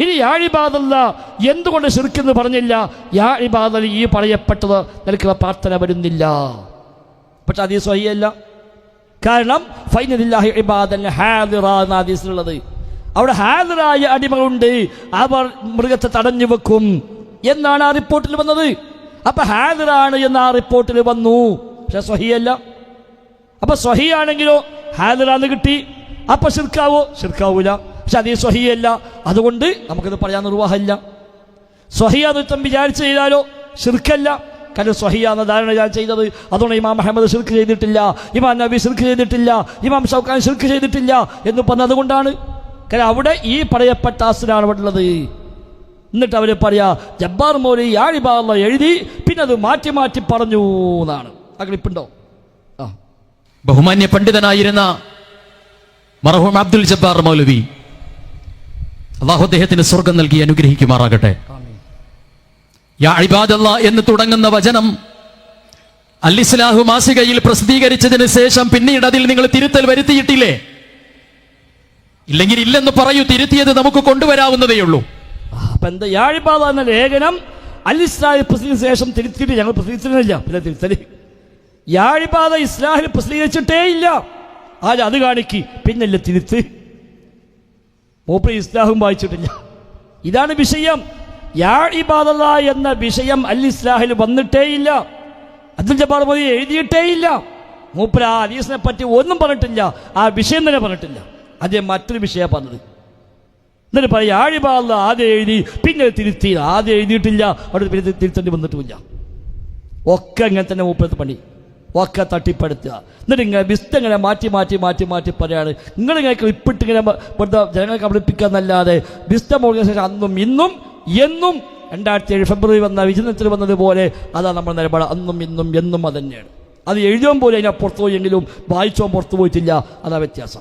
ഇനി യാഴിബാദല്ല എന്തുകൊണ്ട് ശിർക്കെന്ന് പറഞ്ഞില്ല? യാഴിബാദൽ ഈ പറയപ്പെട്ടത് നിനക്ക് പ്രാർത്ഥന വരുന്നില്ല. പക്ഷെ അതീ സ്വഹിയല്ല കാരണം ഫൈനലില്ലാഹി ഇബാദൻ ഹാദിറ എന്ന അവിടെ ഹാദിറായ അടിമകളുണ്ട്. അവർ മൃഗത്തെ തടഞ്ഞു വെക്കും എന്നാണ് ആ റിപ്പോർട്ടിൽ വന്നത്. അപ്പൊ ഹാദിറാണ് എന്ന് ആ റിപ്പോർട്ടിൽ വന്നു. പക്ഷെ സ്വഹിയല്ല അപ്പൊ സ്വഹിയാണെങ്കിലോ ഹാദിറാന്ന് കിട്ടി. അപ്പൊ ശിർക്കാവോ? ഷിർക്കാവൂല പക്ഷെ അതേ സ്വഹിയല്ല. അതുകൊണ്ട് നമുക്കിത് പറയാൻ നിർവാഹമില്ല. സ്വഹിയാദിത്വം വിചാരിച്ച് ചെയ്താലോ? ശിർക്കല്ല. കാരണം സ്വഹിയാന്ന ധാരണ ഞാൻ ചെയ്തത്. അതുകൊണ്ട് ഇമാം അഹമ്മദ് ശിർക്ക് ചെയ്തിട്ടില്ല. ഇമാം നബി ശിർക്ക് ചെയ്തിട്ടില്ല. ഇമാം ഷൗഖാൻ ശിർക്ക് ചെയ്തിട്ടില്ല എന്ന് പറഞ്ഞതുകൊണ്ടാണ് കാരണം അവിടെ ഈ പറയപ്പെട്ട അസുരാണ് അവിടെ ഉള്ളത് എന്നിട്ട് അവർ പറയാ ജബ്ബാർ മോലി യാഴിബാള്ള എഴുതി പിന്നെ അത് മാറ്റി മാറ്റി പറഞ്ഞു എന്നാണ്. ആ. ബഹുമാന്യ പണ്ഡിതനായിരുന്ന മർഹൂം അബ്ദുൽ ജബ്ബാർ മൗലവി അള്ളാഹു അദ്ദേഹത്തിന് സ്വർഗം നൽകി അനുഗ്രഹിക്കുമാറാകട്ടെ. യാ ഇബാദല്ല എന്ന് തുടങ്ങുന്ന വചനം അൽ ഇസ്ലാഹു മാസികയിൽ പ്രസിദ്ധീകരിച്ചതിന് ശേഷം പിന്നീട് അതിൽ നിങ്ങൾ തിരുത്തൽ വരുത്തിയിട്ടില്ലേ? ഇല്ലെങ്കിൽ ഇല്ലെന്ന് പറയൂ തിരുത്തിയത് നമുക്ക് കൊണ്ടുവരാവുന്നതേ ഉള്ളൂ. അപ്പൊ എന്താ യാഴിപ്പാത എന്ന ലേഖനം അലിസ്ലാഹി പ്രസിദ്ധീകരിച്ച ശേഷം തിരുത്തിയിട്ട് ഞങ്ങൾ പ്രസിദ്ധീകരിച്ചില്ല പിന്നെ തിരുത്തൽ. യാഴിപ്പാത ഇസ്ലാഹിൽ പ്രസിദ്ധീകരിച്ചിട്ടേ ഇല്ല. ആര് അത് കാണിക്ക്? പിന്നല്ല തിരുത്ത്. മൂപ്പര് ഇസ്ലാഹും വായിച്ചിട്ടില്ല. ഇതാണ് വിഷയം. യാ ഇബാദല്ല എന്ന വിഷയം അൽ ഇസ്ലാഹിൽ വന്നിട്ടേയില്ല. അബ്ദുൽ ജബ്ബാർ മോദി എഴുതിയിട്ടേയില്ല. മൂപ്പർ ആ ഹദീസിനെ പറ്റി ഒന്നും പറഞ്ഞിട്ടില്ല. ആ വിഷയം തന്നെ പറഞ്ഞിട്ടില്ല. അദ്ദേഹം മറ്റൊരു വിഷയമാണ് പറഞ്ഞത്. എന്നിട്ട് പറയും ആഴിപാള്ള ആദ്യം എഴുതി പിന്നെ തിരുത്തി. ആദ്യം എഴുതിയിട്ടില്ല അവിടെ തിരുത്തേണ്ടി വന്നിട്ടുമില്ല. ഒക്കെ അങ്ങനെ തന്നെ മൂപ്പരത്ത് പണി. ഒക്കെ തട്ടിപ്പെടുത്തുക. എന്നിട്ട് ഇങ്ങനെ ബിസ്റ്റ് ഇങ്ങനെ മാറ്റി മാറ്റി മാറ്റി മാറ്റി പറയാണ്. നിങ്ങളിങ്ങനെ ക്ലിപ്പിട്ട് ഇങ്ങനെ ഇവിടുത്തെ ജനങ്ങളെ കബളിപ്പിക്കുക എന്നല്ലാതെ മുറിഞ്ഞ ഓർഗനൈസേഷൻ അന്നും ഇന്നും എന്നും രണ്ടായിരത്തി ഏഴ് ഫെബ്രുവരി വന്ന വിചിന്നത്തിൽ വന്നതുപോലെ അതാണ് നമ്മുടെ നിലപാട്. അന്നും ഇന്നും എന്നും അത് തന്നെയാണ്. അത് എഴുതുമ്പോൾ അതിനെ പുറത്തു പോയെങ്കിലും വായിച്ചോ പുറത്തു പോയിട്ടില്ല. അതാ വ്യത്യാസം.